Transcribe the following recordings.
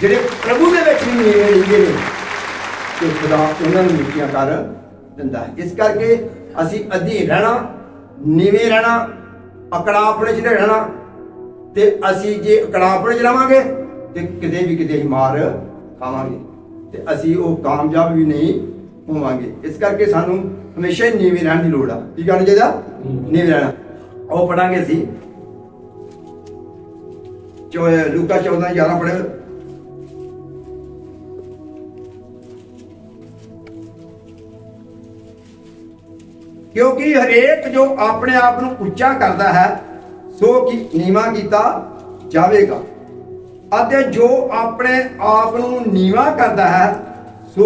ਜਿਹੜੇ ਪ੍ਰਭੂ ਦੇ ਵਿੱਚ ਵੀ ਨੀਵੇਂ ਰਹਿੰਦੇ ਨੇ ਤੇ ਖੁਦਾ ਉਹਨਾਂ ਨੂੰ ਨੀਤੀਆਂ ਕਰ ਦਿੰਦਾ ਹੈ। ਇਸ ਕਰਕੇ ਅਸੀਂ ਅਧੀਨ ਰਹਿਣਾ ਨੀਵੇਂ ਰਹਿਣਾ ਅਕੜਾਪਣ ਚ ਰਹਿਣਾ ਤੇ ਅਸੀਂ ਜੇ ਅਕੜਾਪਣ ਚ ਰਵਾਂਗੇ ਤੇ ਕਿਤੇ ਵੀ ਕਿਤੇ ਹੀ ਮਾਰ ਖਾਵਾਂਗੇ। ਤੇ ਅਸੀਂ ਉਹ ਕਾਮਯਾਬ ਵੀ ਨਹੀਂ ਹੋਵਾਂਗੇ। ਇਸ ਕਰਕੇ ਸਾਨੂੰ ਹਮੇਸ਼ਾ ਹੀ ਨੀਵੇਂ ਰਹਿਣ ਦੀ ਲੋੜ ਆ। ਕੀ ਕਰਨਾ ਚਾਹੀਦਾ ਨੀਵੇਂ ਰਹਿਣਾ। ਉਹ ਪੜਾਂਗੇ ਅਸੀਂ। ਜੋ ਲੂਕਾ 14 11 ਪੜ੍ਹੇ। ਕਿਉਂਕਿ ਹਰੇਕ ਜੋ ਆਪਣੇ ਆਪ ਨੂੰ ਉੱਚਾ ਕਰਦਾ ਹੈ ਸੋ ਕੀ ਨੀਵਾ ਕੀਤਾ ਜਾਵੇਗਾ। ਅਤੇ ਜੋ ਆਪਣੇ ਆਪ ਨੂੰ ਨੀਵਾ ਕਰਦਾ ਹੈ ਸੋ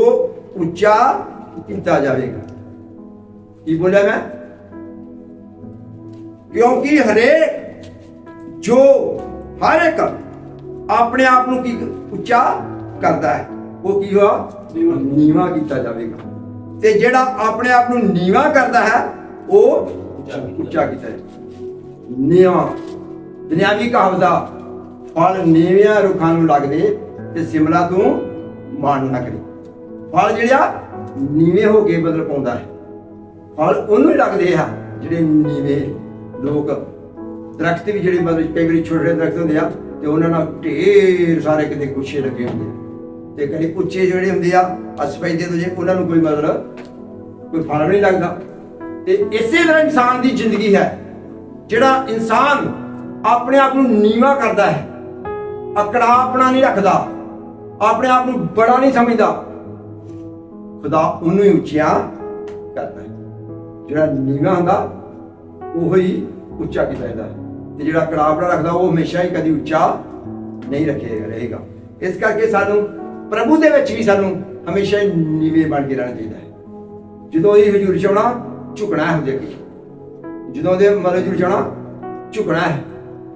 ਉੱਚਾ ਕੀਤਾ ਜਾਵੇਗਾ। ਕੀ ਬੋਲਿਆ ਮੈਂ? ਕਿਉਂਕਿ ਹਰੇਕ ਜੋ ਹਰ ਇੱਕ ਆਪਣੇ ਆਪ ਨੂੰ ਕੀ ਉੱਚਾ ਕਰਦਾ ਹੈ ਉਹ ਕੀ ਹੋਆ ਨੀਵਾ ਕੀਤਾ ਜਾਵੇਗਾ। ਤੇ ਜਿਹੜਾ ਆਪਣੇ ਆਪ ਨੂੰ ਨੀਵਾ ਕਰਦਾ ਹੈ ਉਹ ਉੱਚਾ ਕੀਤਾ ਹੈ। ਨੀਵਾ ਦੁਨਿਆਵੀ ਕਹਾਵਤ ਆ ਫਲ ਨੀਵਿਆਂ ਰੁੱਖਾਂ ਨੂੰ ਲੱਗਦੇ ਤੇ ਸਿਮਲਾ ਤੂੰ ਮਾਣ ਨਾ ਕਰੀ। ਫਲ ਜਿਹੜਾ ਨੀਵੇਂ ਹੋ ਕੇ ਬਦਲ ਪਾਉਂਦਾ ਹੈ। ਫਲ ਉਹਨੂੰ ਹੀ ਲੱਗਦੇ ਆ ਜਿਹੜੇ ਨੀਵੇਂ ਲੋਕ। ਦਰਖਤ ਵੀ ਜਿਹੜੇ ਮਤਲਬ ਕਈ ਵਾਰੀ ਛੋਟੇ ਦਰਖਤ ਹੁੰਦੇ ਆ ਤੇ ਉਹਨਾਂ ਨਾਲ ਢੇਰ ਸਾਰੇ ਕਿਤੇ ਗੁੱਛੇ ਲੱਗੇ ਹੁੰਦੇ ਆ। ਤੇ ਕਦੇ ਉੱਚੇ ਜਿਹੜੇ ਹੁੰਦੇ ਆ ਅਸਪੈਦੇ ਤੋਂ ਜੇ ਉਹਨਾਂ ਨੂੰ ਕੋਈ ਮਤਲਬ ਕੋਈ ਫਲ ਨਹੀਂ ਲੱਗਦਾ। ਤੇ ਇਸੇ ਤਰ੍ਹਾਂ ਇਨਸਾਨ ਦੀ ਜ਼ਿੰਦਗੀ ਹੈ, ਜਿਹੜਾ ਇਨਸਾਨ ਆਪਣੇ ਆਪ ਨੂੰ ਨੀਵਾ ਕਰਦਾ ਹੈ, ਅਕੜਾ ਆਪਣਾ ਨਹੀਂ ਰੱਖਦਾ, ਆਪਣੇ ਆਪ ਨੂੰ ਬੜਾ ਨਹੀਂ ਸਮਝਦਾ, ਖੁਦਾ ਉਹਨੂੰ ਹੀ ਉੱਚਿਆ ਕਰਦਾ ਹੈ। ਜਿਹੜਾ ਨੀਵਾ ਹੁੰਦਾ, ਉਹ ਹੀ ਉੱਚਾ ਕੀਤਾ ਜਾਂਦਾ ਹੈ। ਤੇ ਜਿਹੜਾ ਅਕੜਾ ਰੱਖਦਾ, ਉਹ ਹਮੇਸ਼ਾ ਹੀ ਕਦੀ ਉੱਚਾ ਨਹੀਂ ਰੱਖੇਗਾ ਰਹੇਗਾ। ਇਸ ਕਰਕੇ ਸਾਨੂੰ ਪ੍ਰਭੂ ਦੇ ਵਿੱਚ ਵੀ ਸਾਨੂੰ ਹਮੇਸ਼ਾ ਹੀ ਨੀਵੇਂ ਬਣ ਕੇ ਰਹਿਣਾ ਚਾਹੀਦਾ ਹੈ। ਜਦੋਂ ਇਹ ਹਜ਼ੂਰ ਚ ਆਉਣਾ, ਝੁਕਣਾ ਹੈ ਉਹਦੇ ਅੱਗੇ। ਜਦੋਂ ਦੇ ਮਤਲਬ ਹਜ਼ੂਰ ਚ ਆਉਣਾ, ਝੁਕਣਾ ਹੈ।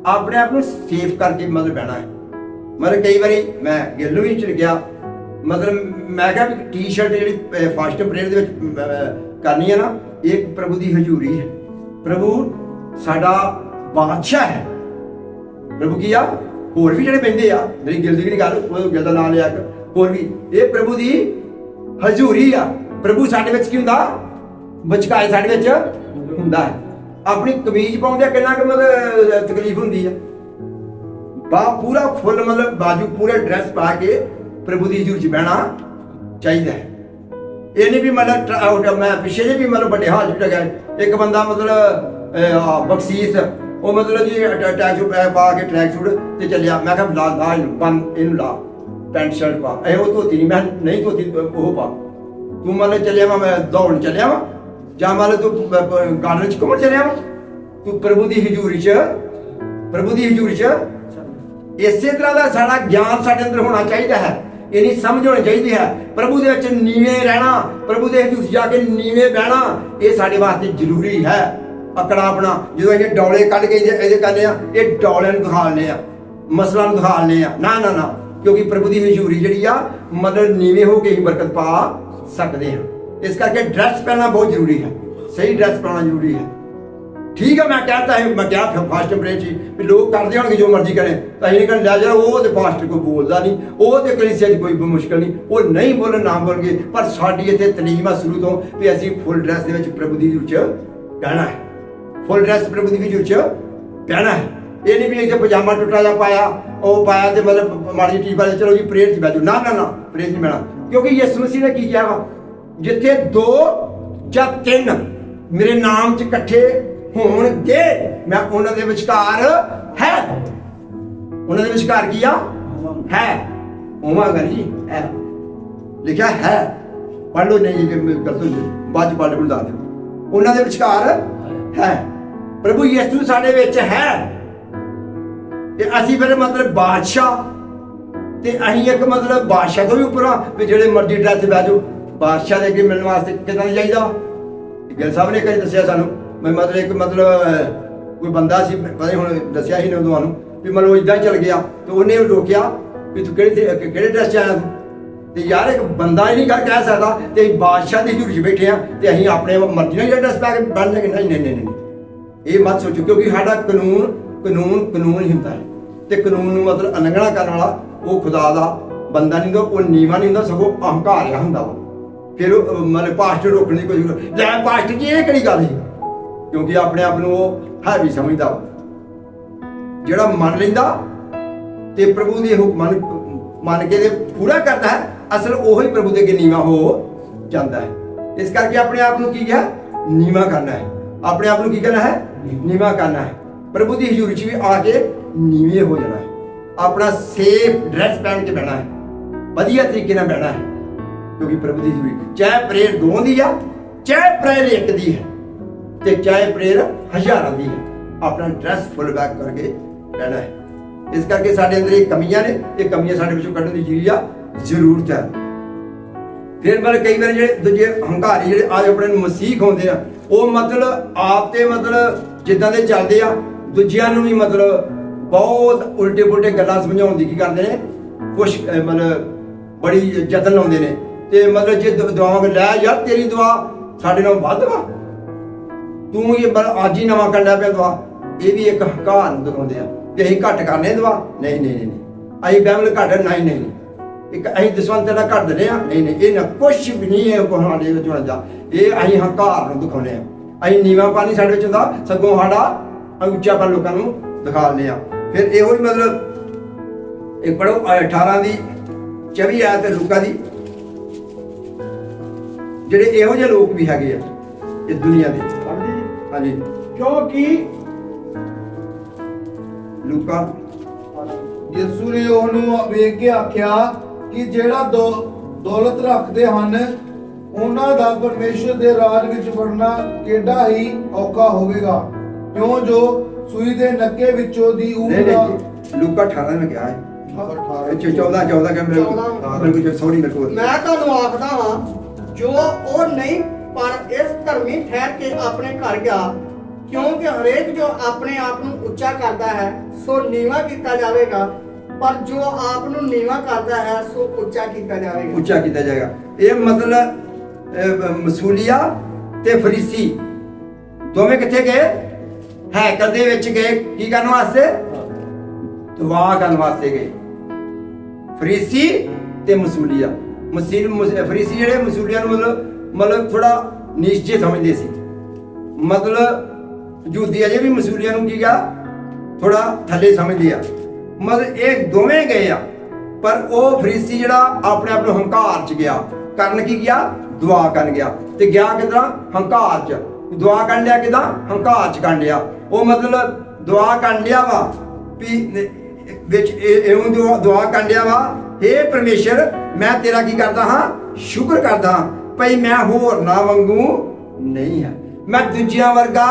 ਆਪਣੇ ਆਪ ਨੂੰ ਸੇਫ ਕਰਕੇ ਮਤਲਬ ਬਹਿਣਾ ਹੈ। ਮਤਲਬ ਕਈ ਵਾਰੀ ਮੈਂ ਗਿੱਲ ਵੀ ਚਲ ਗਿਆ, ਮਤਲਬ ਮੈਂ ਕਿਹਾ ਵੀ ਟੀ-ਸ਼ਰਟ ਜਿਹੜੀ ਫਾਸਟ ਪ੍ਰੇਅਰ ਦੇ ਵਿੱਚ ਕਰਨੀ ਹੈ ਨਾ, ਇਹ ਪ੍ਰਭੂ ਦੀ ਹਜ਼ੂਰੀ ਹੈ ਪ੍ਰਭੂ, ਸਾਡਾ ਬਾਦਸ਼ਾਹ ਹੈ। ਪ੍ਰਭੂ ਕੀ ਆ? ਹੋਰ ਵੀ ਜਿਹੜੇ ਬੈੰਦੇ ਆ, ਮੇਰੀ ਗਿਲ ਦੀ ਵੀ ਗੱਲ, ਉਹ ਗਿਲ ਦਾ ਨਾਂ ਲਿਆ ਕਰ ਹੋਰ ਵੀ। ਇਹ ਪ੍ਰਭੂ ਦੀ ਹਜ਼ੂਰੀ ਆ। ਪ੍ਰਭੂ ਸਾਡੇ ਵਿੱਚ ਕੀ ਹੁੰਦਾ? ਵਿਚਕਾਏ ਸਾਡੇ ਵਿੱਚ ਹੁੰਦਾ ਹੈ। ਆਪਣੀ ਕਮੀਜ਼ ਪਾਉਂਦੇ ਕਿੰਨਾ ਕੁ ਮਤਲਬ ਤਕਲੀਫ ਹੁੰਦੀ ਆ। ਬਾ ਪੂਰਾ ਫੁੱਲ ਮਤਲਬ ਬਾਜੂ, ਪੂਰੇ ਡਰੈਸ ਪਾ ਕੇ ਪ੍ਰਭੂ ਦੀ ਹਜ਼ੂਰ 'ਚ ਬਹਿਣਾ ਚਾਹੀਦਾ ਹੈ। ਇਹ ਨਹੀਂ ਵੀ ਮਤਲਬ ਮੈਂ ਪਿੱਛੇ ਜੇ ਵੀ ਮਤਲਬ ਵੱਡੇ ਹਾਲ 'ਚ ਗਿਆ ਇੱਕ ਬੰਦਾ ਮਤਲਬ ਬਖਸ਼ੀਸ, ਉਹ ਮਤਲਬ ਜੀ ਟੈਗ ਸੂਟ ਪਾ ਕੇ ਟਰੈਕ ਸੂਟ ਤੇ ਚੱਲਿਆ। ਮੈਂ ਕਿਹਾ ਲਾ ਲਾ ਇਹਨੂੰ ਲਾ। ਪੈਂਟ ਸ਼ਰਟ ਪਾ। ਇਹ ਉਹ ਧੋਤੀ ਨਹੀਂ, ਮੈਂ ਨਹੀਂ ਧੋਤੀ, ਉਹ ਪਾ। ਤੂੰ ਮਤਲਬ ਚੱਲਿਆ ਵਾ, ਮੈਂ ਦੌੜਨ ਚੱਲਿਆ ਵਾ, ਜਾਂ ਮਤਲਬ ਤੂੰ ਗਾਰਡਨ 'ਚ ਘੁੰਮਣ ਚੱਲਿਆ ਵਾ। ਤੂੰ ਪ੍ਰਭੂ ਦੀ ਹਜ਼ੂਰੀ 'ਚ, ਪ੍ਰਭੂ ਦੀ ਹਜ਼ੂਰੀ 'ਚ। ਇਸੇ ਤਰ੍ਹਾਂ ਦਾ ਸਾਡਾ ਗਿਆਨ ਸਾਡੇ ਅੰਦਰ ਹੋਣਾ ਚਾਹੀਦਾ ਹੈ। ਇਹਨੀ ਸਮਝ ਹੋਣੀ ਚਾਹੀਦੀ ਹੈ। ਪ੍ਰਭੂ ਦੇ ਵਿੱਚ ਨੀਵੇਂ ਰਹਿਣਾ, ਪ੍ਰਭੂ ਦੇ ਹਜ਼ੂਰ 'ਚ ਜਾ ਕੇ ਨੀਵੇਂ ਬਹਿਣਾ, ਇਹ ਸਾਡੇ ਵਾਸਤੇ ਜ਼ਰੂਰੀ ਹੈ। ਅਕੜਾ ਆਪਣਾ, ਜਦੋਂ ਇਹ ਡੌਲੇ ਕੱਢ ਕੇ ਇਹਦੇ ਇਹਦੇ ਕਹਿੰਦੇ ਆ, ਇਹ ਡੌਲਿਆਂ ਨੂੰ ਦਿਖਾਲਨੇ ਆ। ਮਸਲਾ ਨੂੰ ਦਿਖਾਲਨੇ ਆ। ਨਾ ਨਾ ਨਾ। ਕਿਉਂਕਿ ਪ੍ਰਭੂ ਦੀ ਹਜ਼ੂਰੀ ਜਿਹੜੀ ਆ, ਮਤਲਬ ਨੀਵੇਂ ਹੋ ਕੇ ਹੀ ਬਰਕਤ ਪਾ ਸਕਦੇ ਹਾਂ ਇਸ ਕਰਕੇ ਡਰੈਸ ਪਹਿਨਣਾ ਬਹੁਤ ਜ਼ਰੂਰੀ ਹੈ ਸਹੀ ਡਰੈਸ ਪਾਉਣਾ ਜ਼ਰੂਰੀ ਹੈ ਠੀਕ ਹੈ ਮੈਂ ਕਹਤਾ ਹੈ ਮੈਂ ਕਿਹਾ ਫਾਸਟ ਬ੍ਰੇਕ ਜੀ ਵੀ ਲੋਕ ਕਰਦੇ ਹੋਣਗੇ ਜੋ ਮਰਜ਼ੀ ਕਰੇ। ਤਾਂ ਅਸੀਂ ਕਹਿੰਦੇ, ਲੈ ਜਾ, ਉਹ ਤੇ ਫਾਸਟ ਕੋਈ ਬੋਲਦਾ ਨਹੀਂ, ਉਹ ਤੇ ਕਲੀਸਿਆ 'ਚ ਕੋਈ ਮੁਸ਼ਕਲ ਨਹੀਂ, ਉਹ ਨਹੀਂ ਬੋਲਣ ਨਾ ਬੋਲਣਗੇ। ਪਰ ਸਾਡੀ ਇੱਥੇ ਤਲੀਮ ਆ ਸ਼ੁਰੂ ਤੋਂ ਵੀ ਅਸੀਂ ਫੁੱਲ ਡਰੈਸ ਦੇ ਵਿੱਚ ਪ੍ਰਭੂ ਦੀ ਵਿੱਚ 'ਚ ਕਹਿਣਾ ਹੈ। ਫੁੱਲ ਡਰੈਸ ਪ੍ਰਭੂ ਦੀ ਵਿੱਚ 'ਚ ਕਹਿਣਾ ਹੈ। ਇਹ ਨਹੀਂ ਵੀ ਇੱਥੇ ਪਜਾਮਾ ਟੁੱਟਾ ਜਿਹਾ ਪਾਇਆ, ਉਹ ਪਾਇਆ ਤੇ ਮਤਲਬ ਮਾੜੀ ਟੀ ਵਾਲੇ ਚਲੋ ਜੀ ਪ੍ਰੇਅਰ 'ਚ ਬੈਠੋ ਨਾ ਨਾ ਨਾ ਪ੍ਰੇਅਰ 'ਚ ਨਹੀਂ ਕਿਉਂਕਿ ਯਿਸੂ ਮਸੀਹ ਨੇ ਕੀ ਕਿਹਾ ਵਾ? ਜਿੱਥੇ ਦੋ ਜਾਂ ਤਿੰਨ ਮੇਰੇ ਨਾਮ 'ਚ ਇਕੱਠੇ ਹੋਣਗੇ, ਮੈਂ ਉਹਨਾਂ ਦੇ ਵਿਚਕਾਰ ਹੈ। ਉਹਨਾਂ ਦੇ ਵਿਚਕਾਰ ਕੀ ਆ? ਹੈ। ਹੋਵਾਂਗਾ ਜੀ, ਹੈ। ਲਿਖਿਆ ਹੈ। ਪੜ੍ਹ ਲਓ, ਨਹੀਂ ਜੇ ਗਲਤ ਹੋ ਜਾਏ ਬਾਅਦ ਚ ਪੜ੍ਹ ਕੇ ਉਹਨਾਂ ਦੇ ਵਿਚਕਾਰ ਹੈ। ਪ੍ਰਭੂ ਯਿਸੂ ਸਾਡੇ ਵਿੱਚ ਹੈ। ਤੇ ਅਸੀਂ ਫਿਰ ਮਤਲਬ ਬਾਦਸ਼ਾਹ ਤੇ ਅਸੀਂ ਇੱਕ ਮਤਲਬ ਬਾਦਸ਼ਾਹ ਤੋਂ ਵੀ ਉੱਪਰ ਆ ਵੀ ਜਿਹੜੇ ਮਰਜ਼ੀ ਡਰੈਸ ਤੇ ਬਹਿ ਜਾਓ। ਬਾਦਸ਼ਾਹ ਦੇ ਅੱਗੇ ਮਿਲਣ ਵਾਸਤੇ ਕਿਦਾਂ ਚਾਹੀਦਾ ਗਿੱਲ ਸਾਹਿਬ ਨੇ ਕਦੇ ਦੱਸਿਆ ਸਾਨੂੰ ਮੈਂ ਮਤਲਬ ਇੱਕ ਮਤਲਬ ਕੋਈ ਬੰਦਾ ਸੀ, ਪਤਾ ਹੁਣ ਦੱਸਿਆ ਹੀ ਨਾ ਤੁਹਾਨੂੰ ਵੀ ਮਤਲਬ ਉਹ ਇਦਾਂ ਚੱਲ ਗਿਆ। ਤੇ ਉਹਨੇ ਰੋਕਿਆ ਵੀ ਤੂੰ ਕਿਹੜੇ ਕਿਹੜੇ ਡਰੈਸ ਚ ਆਇਆ ਤੂੰ? ਤੇ ਯਾਰ ਇੱਕ ਬੰਦਾ ਹੀ ਨਹੀਂ ਗੱਲ ਕਹਿ ਸਕਦਾ ਤੇ ਅਸੀਂ ਬਾਦਸ਼ਾਹ ਦੀ ਹਜ਼ੂਰੀ 'ਚ ਬੈਠੇ ਆ ਤੇ ਅਸੀਂ ਆਪਣੇ ਮਰਜ਼ੀ ਨਾਲ ਡਰੈਸ ਪਾ ਕੇ ਬਣ ਜਾਗੇ ਨਹੀਂ ਨਹੀਂ ਨਹੀਂ ਨਹੀਂ। ਇਹ ਮਤ ਸੋਚੋ, ਕਿਉਂਕਿ ਸਾਡਾ ਕਾਨੂੰਨ ਕਾਨੂੰਨ ਕਾਨੂੰਨ ਹੀ ਹੁੰਦਾ ਹੈ। ਤੇ ਕਾਨੂੰਨ ਨੂੰ ਮਤਲਬ ਉਲੰਘਣਾ ਕਰਨ ਵਾਲਾ ਉਹ ਖੁਦਾ ਦਾ ਬੰਦਾ ਨਹੀਂ ਹੁੰਦਾ, ਉਹ ਨੀਵਾ ਨਹੀਂ ਹੁੰਦਾ, ਸਗੋਂ ਅਹੰਕਾਰਿਆ ਹੁੰਦਾ ਵਾ। ਫਿਰ ਮਤਲਬ ਪਾਸਟਰ ਰੋਕਣ ਦੀ ਕੋਸ਼ਿਸ਼ ਲੈ ਪਾਸਟਰ ਜੀ ਇਹ ਕਿਹੜੀ ਗੱਲ ਹੈ ਕਿਉਂਕਿ ਆਪਣੇ ਆਪ ਨੂੰ ਉਹ ਹੈਵੀ ਸਮਝਦਾ ਵਾ। ਜਿਹੜਾ ਮੰਨ ਲੈਂਦਾ ਤੇ ਪ੍ਰਭੂ ਦੇ ਹੁਕਮਾਂ ਨੂੰ ਮੰਨ ਕੇ ਤੇ ਪੂਰਾ ਕਰਦਾ ਹੈ, ਅਸਲ ਉਹ ਹੀ ਪ੍ਰਭੂ ਦੇ ਅੱਗੇ ਨੀਵਾ ਹੋ ਜਾਂਦਾ ਹੈ। ਇਸ ਕਰਕੇ ਆਪਣੇ ਆਪ ਨੂੰ ਕੀ ਕਿਹਾ? ਨੀਵਾ ਕਰਨਾ ਹੈ। ਆਪਣੇ ਆਪ ਨੂੰ ਕੀ ਕਰਨਾ ਹੈ? ਨੀਵਾ ਕਰਨਾ ਹੈ। ਪ੍ਰਭੂ ਦੀ ਹਜ਼ੂਰੀ 'ਚ ਵੀ ਆ ਕੇ ਨੀਵੇਂ ਹੋ ਜਾਣਾ ਹੈ। ਆਪਣਾ ਸੇਫ ਡਰੈਸ ਪਹਿਨ ਕੇ ਬਹਿਣਾ ਹੈ। ਵਧੀਆ ਤਰੀਕੇ ਨਾਲ ਬਹਿਣਾ ਹੈ। ਕਿਉਂਕਿ ਪ੍ਰਭੂ ਦੀ ਹਜ਼ੂਰੀ ਚਾਹੇ ਪ੍ਰੇਰ ਦੋ ਦੀ ਆ, ਚਾਹੇ ਪ੍ਰੇਰ ਇੱਕ ਦੀ ਹੈ, ਤੇ ਚਾਹੇ ਪ੍ਰੇਰ ਹਜ਼ਾਰਾਂ ਦੀ ਹੈ, ਆਪਣਾ ਡਰੈਸ ਫੁੱਲ ਬੈਕ ਕਰਕੇ ਰਹਿਣਾ ਹੈ। ਇਸ ਕਰਕੇ ਸਾਡੇ ਅੰਦਰ ਇਹ ਕਮੀਆਂ ਨੇ, ਇਹ ਕਮੀਆਂ ਸਾਡੇ ਵਿੱਚੋਂ ਕੱਢਣ ਦੀ ਜਿਹੜੀ ਆ ਜ਼ਰੂਰਤ ਹੈ। ਫਿਰ ਮਤਲਬ ਕਈ ਵਾਰ ਜਿਹੜੇ ਦੂਜੇ ਹੰਕਾਰੀ ਜਿਹੜੇ ਅੱਜ ਆਪਣੇ ਨੂੰ ਮਸੀਹ ਖਾਉਂਦੇ ਆ, ਉਹ ਮਤਲਬ ਆਪ ਤੇ ਮਤਲਬ ਜਿੱਦਾਂ ਦੇ ਚੱਲਦੇ ਆ, ਦੂਜਿਆਂ ਨੂੰ ਵੀ ਮਤਲਬ ਬਹੁਤ ਉਲਟੇ ਪੁਲਟੇ ਗੱਲਾਂ ਸਮਝਾਉਣ ਦੀ ਕੀ ਕਰਦੇ ਨੇ? ਕੁਛ ਮਤਲਬ ਬੜੀ ਯਤਨ ਲਾਉਂਦੇ ਨੇ। ਤੇ ਮਤਲਬ ਜੇ ਦੁ- ਦੁਆਵਾਂ ਲੈ, ਯਾਰ ਤੇਰੀ ਦੁਆ ਸਾਡੇ ਨਾਲ ਵੱਧ ਵਾ। ਤੂੰ ਇਹ ਅੱਜ ਹੀ ਨਵਾਂ ਕੰਡਾ ਪਿਆ ਦਵਾ ਇਹ ਵੀ ਇੱਕ ਹੰਕਾਰ ਨੂੰ ਦਿਖਾਉਂਦੇ ਆ ਕਿ ਅਸੀਂ ਘੱਟ ਕਰਨੇ ਦਵਾ ਨਹੀਂ ਨਹੀਂ ਨਹੀਂ ਅਸੀਂ ਬੈਮਲ ਘੱਟ ਨਹੀਂ ਨਹੀਂ ਇੱਕ ਅਸੀਂ ਦਸਵੰਤ ਦਾ ਘੱਟ ਦਿੰਦੇ ਆ, ਨਹੀਂ ਨਹੀਂ। ਇਹ ਨਾ ਕੁਛ ਵੀ ਨਹੀਂ ਹੈ ਕੋ ਵਿੱਚ ਹੁੰਦਾ। ਇਹ ਅਸੀਂ ਹੰਕਾਰ ਨੂੰ ਦਿਖਾਉਂਦੇ ਆ। ਅਸੀਂ ਨੀਵਾਂ ਪਾਣੀ ਸਾਡੇ ਵਿੱਚ ਹੁੰਦਾ। ਸਗੋਂ ਸਾਡਾ ਉੱਚਾ ਉੱਚਾਪਨ ਲੋਕਾਂ ਨੂੰ ਦਿਖਾਉਂਦੇ ਆ। ਫਿਰ ਇਹੋ ਹੀ ਮਤਲਬ ਇਹ ਪੜੋ 18 ਦੀ 24 ਆਇਤ ਹੈ ਲੂਕਾ ਦੀ। ਜਿਹੜੇ ਇਹੋ ਜਿਹੇ ਲੋਕ ਵੀ ਹੈਗੇ ਆ ਇਸ ਦੁਨੀਆ ਦੇ। ਹਾਂਜੀ। ਕਿਉਂਕਿ ਲੂਕਾ। ਯਿਸੂ ਨੇ ਉਹਨੂੰ ਵੇਖ ਕੇ ਆਖਿਆ ਕਿ ਜਿਹੜਾ ਦੋ ਦੌਲਤ ਰੱਖਦੇ ਹਨ ਉਹਨਾਂ ਦਾ ਪਰਮੇਸ਼ਰ ਦੇ ਰਾਜ ਵਿੱਚ ਵੜਨਾ ਕਿੱਡਾ ਹੀ ਔਖਾ ਹੋਵੇਗਾ? ਕਿਉਂ ਜੋ ਸੂਈ ਦੇ ਨੱਕੇ ਵਿੱਚੋਂ ਦੀ ਨਹੀਂ ਦਾ ਨਹੀਂ ਲੂਕਾ 18 ਮੈਂ ਕਿਹਾ ਹੈ ਅਠਾਰਾਂ ਇਹ 'ਚ 14 14 ਕਿ ਮੇਰੇ ਚੌਦਾਂ। ਹਾਂ ਮੇਰੇ ਕੋਲ ਸੌਰੀ ਮੇਰੇ ਕੋਲ। ਮੈਂ ਤੁਹਾਨੂੰ ਆਖਦਾ ਹਾਂ ਜੋ ਉਹ ਨਹੀਂ ਪਰ ਇਸ ਧਰਮੀ ਠਹਿਰ ਕੇ ਆਪਣੇ ਘਰ ਗਿਆ ਕਿਉਂਕਿ ਹਰੇਕ ਜੋ ਆਪਣੇ ਆਪ ਨੂੰ ਉੱਚਾ ਕਰਦਾ ਹੈ ਸੋ ਨੀਵਾ ਕੀਤਾ ਜਾਵੇਗਾ ਪਰ ਜੋ ਆਪ ਨੂੰ ਨੀਵਾ ਕਰਦਾ ਹੈ ਸੋ ਉੱਚਾ ਕੀਤਾ ਜਾਵੇਗਾ। ਉੱਚਾ ਕੀਤਾ ਜਾਏਗਾ। ਇਹ ਮਤਲਬ ਮਸੂਲੀਆ ਤੇ ਫਰੀਸੀ। ਦੋਵੇਂ ਕਿੱਥੇ ਗਏ? ਹੈਕਲ ਦੇ ਵਿੱਚ ਗਏ, ਕੀ ਕਰਨ ਵਾਸਤੇ? ਦੁਆ ਕਰਨ ਵਾਸਤੇ ਗਏ। ਫਰੀਸੀ ਤੇ ਮਸੂਲੀਆ। ਮਸੀਲ ਫਰੀਸੀ ਜਿਹੜੇ ਮਸੂਲੀਆ ਨੂੰ ਮਤਲਬ ਮਤਲਬ ਥੋੜਾ ਨਿਸ਼ਚੇ ਸਮਝਦੇ ਸੀ। ਮਤਲਬ ਜੂਦੀ ਅਜੇ ਵੀ ਮਸੂਲੀਆ ਨੂੰ ਕੀ ਗਿਆ ਥੋੜਾ ਥੱਲੇ ਸਮਝਦੇ ਆ। ਮਤਲਬ ਇਹ ਦੋਵੇਂ ਗਏ ਆ। ਪਰ ਉਹ ਫਰੀਸੀ ਜਿਹੜਾ ਆਪਣੇ ਆਪ ਨੂੰ ਹੰਕਾਰ ਚ ਗਿਆ। ਕਰਨ ਕੀ ਗਿਆ? ਦੁਆ ਕਰਨ ਗਿਆ। ਤੇ ਗਿਆ ਕਿਦਾਂ? ਹੰਕਾਰ ਚ। ਦੁਆ ਕਰਨ ਲਿਆ ਕਿਦਾਂ? ਹੰਕਾਰ ਚ ਕਰਨ ਲਿਆ ਉਹ ਮਤਲਬ ਦੁਆ ਕਰਨ ਲਿਆ ਵਾ ਵੀ ਵਿੱਚ ਇਹ- ਇਉਂ ਦੁਆ ਦੁਆ ਕਰਨ ਲਿਆ ਵਾ हे ਪਰਮੇਸ਼ਰ, ਮੈਂ ਤੇਰਾ ਕੀ ਕਰਦਾ ਹਾਂ? ਸ਼ੁਕਰ ਕਰਦਾ ਹਾਂ ਭਈ ਮੈਂ ਹੋਰ ਨਾ ਵਾਂਗੂ ਨਹੀਂ ਹਾਂ। ਮੈਂ ਦੂਜਿਆਂ ਵਰਗਾ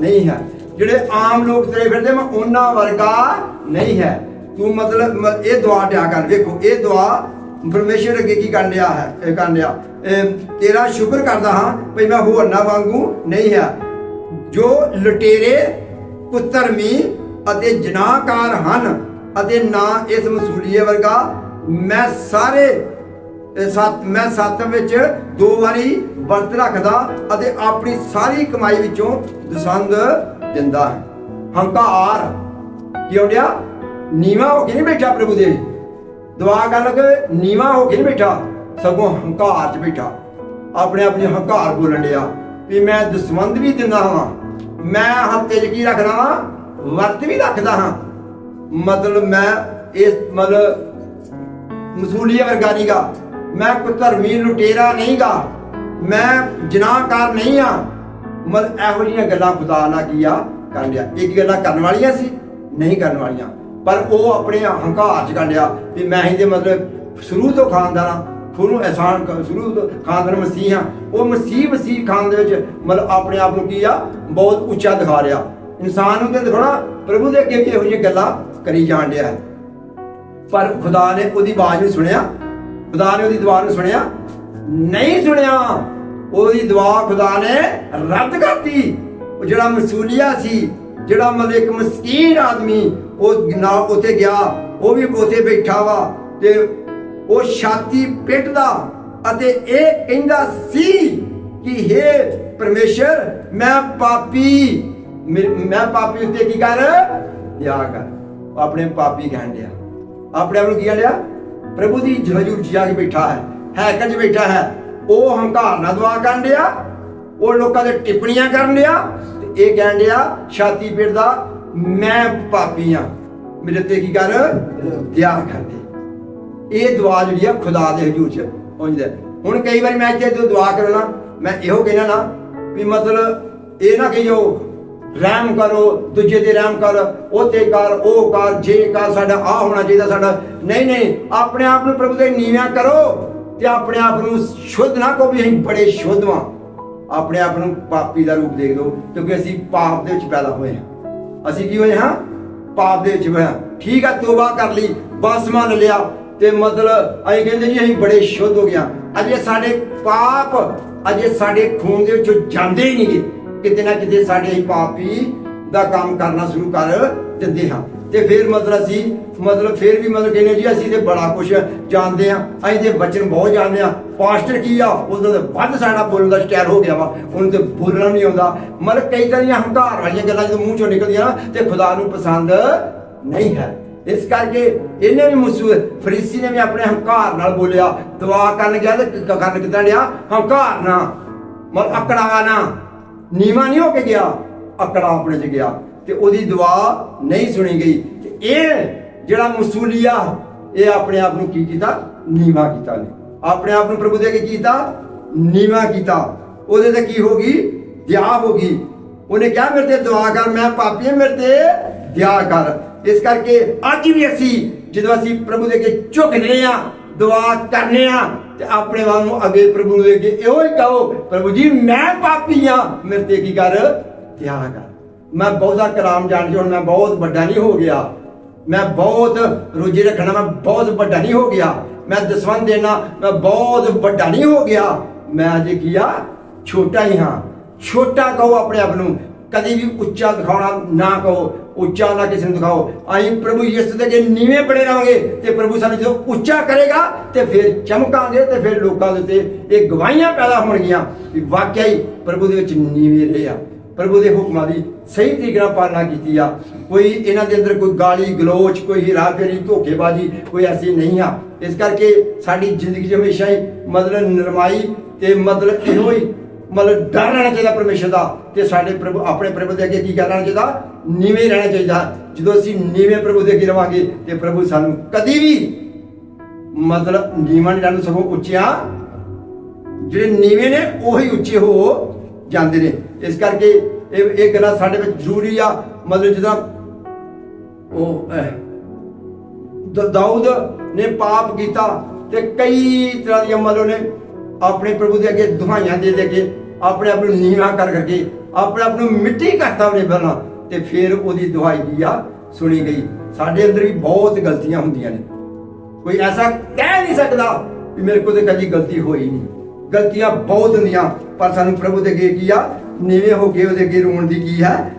ਨਹੀਂ ਹਾਂ। ਜਿਹੜੇ ਆਮ ਲੋਕ ਤੇਰੇ ਫਿਰਦੇ ਮੈਂ ਉਹਨਾਂ ਵਰਗਾ ਨਹੀਂ ਹੈ। ਤੂੰ ਮਤਲਬ ਇਹ ਦੁਆ ਟਿਆ ਕਰ, ਵੇਖੋ, ਇਹ ਦੁਆ ਪਰਮੇਸ਼ਰ ਅੱਗੇ ਕੀ ਕਰਨ ਲਿਆ ਹੈ? ਇਹ ਕਰਨ ਲਿਆ ਤੇਰਾ ਸ਼ੁਕਰ ਕਰਦਾ ਹਾਂ ਭਈ ਮੈਂ ਹੋਰ ਨਾ ਵਾਂਗੂ ਨਹੀਂ ਹੈ। ਜੋ ਲੁਟੇਰੇ ਕੁਤਰਮੀ ਅਤੇ ਜਨਾਹਕਾਰ ਹਨ ਅਤੇ ਨਾ ਇਸ ਮਸੂਲੀਏ ਵਰਗਾ, ਮੈਂ ਸਾਰੇ ਸੱਤ, ਮੈਂ ਸੱਤ ਵਿੱਚ ਦੋ ਵਾਰੀ ਵਰਤ ਰੱਖਦਾ ਅਤੇ ਆਪਣੀ ਸਾਰੀ ਕਮਾਈ ਵਿੱਚੋਂ ਦਸੰਦ ਦਿੰਦਾ ਹਾਂ। ਹੰਕਾਰ ਕਿਉਂ ਡਿਆ ਨੀਵਾ ਹੋ ਕੇ ਨਹੀਂ ਬੈਠਾ ਪ੍ਰਭੂ ਦੇ। ਦੁਆ ਕਰ ਲਗੇ ਨੀਵਾ ਹੋ ਕੇ ਨਹੀਂ ਬੈਠਾ, ਸਗੋਂ ਹੰਕਾਰ 'ਚ ਬੈਠਾ। ਆਪਣੇ ਆਪਣੇ ਹੰਕਾਰ ਬੋਲਣ ਡਿਆ ਵੀ ਮੈਂ ਦਸਵੰਦ ਵੀ ਦਿੰਦਾ ਹਾਂ। ਮੈਂ ਹਫ਼ਤੇ 'ਚ ਕੀ ਰੱਖਦਾ ਹਾਂ, ਵਰਤ ਵੀ ਰੱਖਦਾ ਹਾਂ। ਮਤਲਬ ਮੈਂ ਇਸ ਮਤਲਬ ਮਸੂਲੀਆ ਵਰਗਾ ਨਹੀਂਗਾ ਮੈਂ ਕੋਈ ਧਰਮੀ ਲੁਟੇਰਾ ਨਹੀਂਗਾ। ਮੈਂ ਜਨਾਹਕਾਰ ਨਹੀਂ ਆ ਮਤਲਬ ਇਹੋ ਜਿਹੀਆਂ ਗੱਲਾਂ ਖੁਦਾ ਨਾਲ ਕੀ ਆ ਕਰ ਲਿਆ ਇੱਕ ਗੱਲਾਂ ਕਰਨ ਵਾਲੀਆਂ ਸੀ, ਨਹੀਂ ਕਰਨ ਵਾਲੀਆਂ। ਪਰ ਉਹ ਆਪਣੇ ਹੰਕਾਰ ਚ ਕਰ ਲਿਆ ਵੀ ਮੈਂ ਹੀ ਇਹਦੇ ਮਤਲਬ ਸ਼ੁਰੂ ਤੋਂ ਖਾਨਦਾਨ ਆ ਸ਼ੁਰੂ ਐਸਾਨ ਸ਼ੁਰੂ ਤੋਂ ਮਸੀਹ ਆ। ਉਹ ਮਸੀਹ ਮਸੀਹ ਖਾਨ ਦੇ ਵਿੱਚ ਮਤਲਬ ਆਪਣੇ ਆਪ ਨੂੰ ਕੀ ਆ? ਬਹੁਤ ਉੱਚਾ ਦਿਖਾ ਰਿਹਾ। ਇਨਸਾਨ ਨੂੰ ਤੇ ਦਿਖਾਉਣਾ ਪ੍ਰਭੂ ਦੇ ਅੱਗੇ ਵੀ ਇਹੋ ਜਿਹੀਆਂ ਗੱਲਾਂ ਕਰੀ ਜਾਣ ਡਿਆ ਪਰ ਖੁਦਾ ਨੇ ਉਹਦੀ ਆਵਾਜ਼ ਨੂੰ ਸੁਣਿਆ। ਖੁਦਾ ਨੇ ਉਹਦੀ ਦੁਆ ਨੂੰ ਸੁਣਿਆ। ਨਹੀਂ ਸੁਣਿਆ। ਉਹਦੀ ਦੁਆ ਖੁਦਾ ਨੇ ਰੱਦ ਕਰਤੀ। ਉਹ ਜਿਹੜਾ ਮਸੂਲੀਆ ਸੀ, ਜਿਹੜਾ ਮਤਲਬ ਇੱਕ ਮਸਕੀਨ ਆਦਮੀ, ਉਹ ਨਾ ਉੱਥੇ ਗਿਆ। ਉਹ ਵੀ ਉੱਥੇ ਬੈਠਾ ਵਾ ਤੇ ਉਹ ਛਾਤੀ ਪਿੱਟਦਾ ਅਤੇ ਇਹ ਕਹਿੰਦਾ ਸੀ ਕਿ हे ਪਰਮੇਸ਼ਰ, ਮੈਂ ਪਾਪੀ ਮੈਂ ਪਾਪੀ ਉੱਤੇ ਕੀ ਕਰ? ਦਿਆ ਕਰ। ਆਪਣੇ ਪਾਪੀ ਕਹਿਣ ਡਿਆ। ਆਪਣੇ ਆਪ ਨੂੰ ਕੀ ਕਹਿਣ ਡਿਆ? ਪ੍ਰਭੂ ਦੀ ਹਜ਼ੂਰ 'ਚ ਜਾ ਕੇ ਬੈਠਾ ਹੈ ਹੈਕਲ 'ਚ ਬੈਠਾ ਹੈ? ਉਹ ਹੰਕਾਰ ਨਾਲ ਦੁਆ ਕਰਨ ਡਿਆ, ਉਹ ਲੋਕਾਂ ਦੇ ਟਿੱਪਣੀਆਂ ਕਰਨ ਡਿਆ ਤੇ ਇਹ ਕਹਿਣ ਡਿਆ, ਛਾਤੀ ਪੀੜਦਾ ਮੈਂ ਪਾਪੀ ਆ ਮੇਰੇ ਤੇ ਕੀ ਕਰ? ਦਿਆ ਕਰ ਇਹ ਦੁਆ ਜਿਹੜੀ ਆ ਖੁਦਾ ਦੇ ਹਜ਼ੂਰ 'ਚ ਪਹੁੰਚਦਾ ਹੈ। ਹੁਣ ਕਈ ਵਾਰੀ ਮੈਂ ਇੱਥੇ ਜਦੋਂ ਦੁਆ ਕਰਨਾ ਮੈਂ ਇਹੋ ਕਹਿਣਾ ਨਾ ਵੀ ਮਤਲਬ ਇਹ ਨਾ ਕਹੀਓ, ਰਹਿਮ ਕਰੋ, ਦੂਜੇ ਤੇ ਰਹਿਮ ਕਰ, ਉਹ ਤੇ ਕਰ, ਉਹ ਕਰ, ਜੇ ਕਰ, ਸਾਡਾ ਆ ਹੋਣਾ ਚਾਹੀਦਾ ਸਾਡਾ। ਨਹੀਂ ਨਹੀਂ, ਆਪਣੇ ਆਪ ਨੂੰ ਪ੍ਰਭੂ ਦੇ ਨੀਵਿਆਂ ਕਰੋ ਤੇ ਆਪਣੇ ਆਪ ਨੂੰ ਸ਼ੁੱਧ ਨਾ ਕਹੋ ਵੀ ਅਸੀਂ ਬੜੇ ਸ਼ੁੱਧ ਵਾਂ। ਆਪਣੇ ਆਪ ਨੂੰ ਪਾਪੀ ਦਾ ਰੂਪ ਦੇਖ ਲਓ, ਕਿਉਂਕਿ ਅਸੀਂ ਪਾਪ ਦੇ ਵਿੱਚ ਪੈਦਾ ਹੋਏ ਹਾਂ। ਅਸੀਂ ਕੀ ਹੋਏ ਹਾਂ? ਪਾਪ ਦੇ ਵਿੱਚ ਹੋਇਆ ਠੀਕ ਆ, ਤੋਬਾ ਕਰ ਲਈ, ਬਸ ਮੰਨ ਲਿਆ। ਤੇ ਮਤਲਬ ਅਸੀਂ ਕਹਿੰਦੇ ਜੀ, ਅਸੀਂ ਬੜੇ ਸ਼ੁੱਧ ਹੋ ਗਿਆ ਅਜੇ ਸਾਡੇ ਪਾਪ, ਅਜੇ ਸਾਡੇ ਖੂਨ ਦੇ ਵਿੱਚੋਂ ਜਾਂਦੇ ਹੀ ਨਹੀਂਗੇ ਕਿਤੇ ਨਾ ਕਿਤੇ ਸਾਡੇ ਅਸੀਂ ਪਾਪੀ ਦਾ ਕੰਮ ਕਰਨਾ ਸ਼ੁਰੂ ਕਰ ਦਿੰਦੇ ਹਾਂ। ਤੇ ਫਿਰ ਮਤਲਬ ਅਸੀਂ, ਮਤਲਬ ਫਿਰ ਵੀ ਮਤਲਬ ਕਹਿੰਦੇ ਜੀ, ਅਸੀਂ ਤੇ ਬੜਾ ਕੁਝ ਜਾਣਦੇ ਆ ਅਸੀਂ ਤੇ ਬਚਨ ਬਹੁਤ ਜਾਣਦੇ ਆ ਪਾਸਟਰ ਕੀ ਆ? ਉਹਦਾ ਤੇ ਵੱਧ ਸਾਡਾ ਬੋਲਣ ਦਾ ਸਟਾਈਲ ਹੋ ਗਿਆ ਵਾ। ਉਹਨੂੰ ਤੇ ਬੋਲਣਾ ਨਹੀਂ ਆਉਂਦਾ। ਮਤਲਬ ਕਈ ਤਰ੍ਹਾਂ ਦੀਆਂ ਹੰਕਾਰ ਵਾਲੀਆਂ ਗੱਲਾਂ ਜਦੋਂ ਮੂੰਹ ਚੋਂ ਨਿਕਲਦੀਆਂ ਨਾ, ਤੇ ਖੁਦਾ ਨੂੰ ਪਸੰਦ ਨਹੀਂ ਹੈ। ਇਸ ਕਰਕੇ ਇਹਨੇ ਵੀ ਮੁਸੂ ਫਰੀਸੀ ਨੇ ਵੀ ਆਪਣੇ ਹੰਕਾਰ ਨਾਲ ਬੋਲਿਆ, ਦੁਆ ਕਰਨ ਗਿਆ ਤੇ ਕਰਨ ਕਿਦਾਂ ਲਿਆ ਹੰਕਾਰ ਨਾ ਮਤਲਬ ਅਕੜਾ ਨਾ ਨੀਵਾ ਨਹੀਂ ਹੋ ਕੇ ਗਿਆ ਅਕੜਾ ਆਪਣੇ ਚ ਗਿਆ। ਤੇ ਉਹਦੀ ਦੁਆ ਨਹੀਂ ਸੁਣੀ ਗਈ। ਤੇ ਇਹ ਜਿਹੜਾ ਮਸੂਲੀਆ, ਇਹ ਆਪਣੇ ਆਪ ਨੂੰ ਕੀ ਕੀਤਾ? ਨੀਵਾ ਕੀਤਾ ਨੇ ਆਪਣੇ ਆਪ ਨੂੰ ਪ੍ਰਭੂ ਦੇ ਕੀ ਕੀਤਾ? ਨੀਵਾ ਕੀਤਾ। ਉਹਦੇ ਤੇ ਕੀ ਹੋ ਗਈ? ਦਿਆ ਹੋ ਗਈ। ਉਹਨੇ ਕਿਹਾ, ਮੇਰੇ ਤੇ ਦੁਆ ਕਰ, ਮੈਂ ਪਾਪੀ ਮੇਰੇ ਤੇ ਦਿਆ ਕਰ। ਇਸ ਕਰਕੇ ਅੱਜ ਵੀ ਅਸੀਂ, ਜਦੋਂ ਅਸੀਂ ਪ੍ਰਭੂ ਦੇ ਅੱਗੇ ਝੁਕਦੇ ਆ ਦੁਆ ਕਰਨੇ ਆ ਤੇ ਆਪਣੇ ਵੱਲ ਅੱਗੇ ਪ੍ਰਭੂ ਦੇ ਅੱਗੇ ਇਹੋ ਹੀ ਕਹੋ, ਪ੍ਰਭੂ ਜੀ, ਮੈਂ ਪਾਪੀ ਆ ਮੇਰੇ ਤੇ ਕੀ ਕਰ? ਦਿਆ ਕਰ ਮੈਂ ਬਹੁਤਾ ਕਲਾਮ ਜਾਣ ਕੇ ਮੈਂ ਬਹੁਤ ਵੱਡਾ ਨਹੀਂ ਹੋ ਗਿਆ। ਮੈਂ ਬਹੁਤ ਰੋਜ਼ੇ ਰੱਖਣਾ, ਮੈਂ ਬਹੁਤ ਵੱਡਾ ਨਹੀਂ ਹੋ ਗਿਆ। ਮੈਂ ਦਸਵੰਦ ਦੇਣਾ, ਮੈਂ ਬਹੁਤ ਵੱਡਾ ਨਹੀਂ ਹੋ ਗਿਆ। ਮੈਂ ਅਜੇ ਆ? ਛੋਟਾ ਹੀ ਹਾਂ। ਛੋਟਾ ਕਹੋ ਆਪਣੇ ਆਪ ਨੂੰ। ਕਦੀ ਵੀ ਉੱਚਾ ਦਿਖਾਉਣਾ ਨਾ ਕਹੋ। ਉੱਚਾ ਨਾ ਕਿਸੇ ਨੂੰ ਦਿਖਾਓ। ਅਸੀਂ ਪ੍ਰਭੂ ਯਿਸੂ ਦੇ ਅੱਗੇ ਨੀਵੇਂ ਬਣੇ ਰਹਾਂਗੇ, ਤੇ ਪ੍ਰਭੂ ਸਾਨੂੰ ਜਦੋਂ ਉੱਚਾ ਕਰੇਗਾ, ਤੇ ਫਿਰ ਚਮਕਾਂਗੇ ਤੇ ਫਿਰ ਲੋਕਾਂ ਦੇ ਉੱਤੇ ਇਹ ਗਵਾਹੀਆਂ ਪੈਦਾ ਹੋਣਗੀਆਂ ਕਿ ਵਾਕਿਆ ਹੀ ਪ੍ਰਭੂ ਦੇ ਵਿੱਚ ਨੀਵੇਂ ਰਹੇ ਆ। ਪ੍ਰਭੂ ਦੇ ਹੁਕਮਾਂ ਦੀ ਸਹੀ ਤਰੀਕੇ ਨਾਲ ਪਾਲਣਾ ਕੀਤੀ ਆ। ਕੋਈ ਇਹਨਾਂ ਦੇ ਅੰਦਰ ਕੋਈ ਗਾਲੀ ਗਲੋਚ, ਕੋਈ ਹੀਰਾਫੇਰੀ, ਧੋਖੇਬਾਜ਼ੀ, ਕੋਈ ਐਸੀ ਨਹੀਂ ਆ। ਇਸ ਕਰਕੇ ਸਾਡੀ ਜ਼ਿੰਦਗੀ 'ਚ ਹਮੇਸ਼ਾ ਹੀ ਮਤਲਬ ਨਰਮਾਈ ਤੇ ਮਤਲਬ ਇਹੋ ਹੀ ਮਤਲਬ ਡਰ ਰਹਿਣਾ ਚਾਹੀਦਾ ਪਰਮੇਸ਼ਰ ਦਾ ਤੇ ਸਾਡੇ ਪ੍ਰਭੂ ਆਪਣੇ ਪ੍ਰਭੂ ਦੇ ਅੱਗੇ ਕੀ ਕਰਨਾ ਚਾਹੀਦਾ? ਨੀਵੇਂ ਰਹਿਣਾ ਚਾਹੀਦਾ। ਜਦੋਂ ਅਸੀਂ ਨੀਵੇਂ ਪ੍ਰਭੂ ਦੇ ਅੱਗੇ ਰਵਾਂਗੇ ਤੇ ਪ੍ਰਭੂ ਸਾਨੂੰ ਕਦੀ ਵੀ ਮਤਲਬ ਨੀਵਾਂ ਨਹੀਂ ਰਹਿਣ ਸਗੋਂ ਉੱਚਿਆਂ ਜਿਹੜੇ ਨੀਵੇਂ ਨੇ ਉਹੀ ਉੱਚੇ ਹੋ ਜਾਂਦੇ ਨੇ। ਇਸ ਕਰਕੇ ਇਹ ਇਹ ਗੱਲਾਂ ਸਾਡੇ ਵਿੱਚ ਜ਼ਰੂਰੀ ਆ। ਮਤਲਬ ਜਿੱਦਾਂ ਉਹ ਅਹ, ਦਾਊਦ ਨੇ ਪਾਪ ਕੀਤਾ ਤੇ ਕਈ ਤਰ੍ਹਾਂ ਦੀਆਂ ਮਤਲਬ ਨੇ ਆਪਣੇ ਪ੍ਰਭੂ ਦੇ ਅੱਗੇ ਦੁਹਾਈਆਂ ਦੇ ਦੇ ਕੇ, ਆਪਣੇ ਆਪ ਨੂੰ ਨੀਵਾਂ ਕਰ ਕਰਕੇ, ਆਪਣੇ ਆਪ ਨੂੰ ਮਿੱਟੀ ਕਰਤਾ ਉਹਨੇ ਪਹਿਲਾਂ, ਤੇ ਫਿਰ ਉਹਦੀ ਦੁਹਾਈ ਕੀ ਆ ਸੁਣੀ ਗਈ। ਸਾਡੇ ਅੰਦਰ ਵੀ ਬਹੁਤ ਗਲਤੀਆਂ ਹੁੰਦੀਆਂ ਨੇ। ਕੋਈ ਐਸਾ ਕਹਿ ਨਹੀਂ ਸਕਦਾ ਕਿ ਮੇਰੇ ਕੋਲ ਤੇ ਕਦੀ ਗਲਤੀ ਹੋਈ ਨਹੀਂ। ਗਲਤੀਆਂ ਬਹੁਤ ਹੁੰਦੀਆਂ, ਪਰ ਸਾਨੂੰ ਪ੍ਰਭੂ ਦੇ ਅੱਗੇ ਕੀ ਆ? ਨੀਵੇਂ ਹੋ ਕੇ ਉਹਦੇ ਅੱਗੇ ਰੋਣ ਦੀ ਕੀ ਹੈ?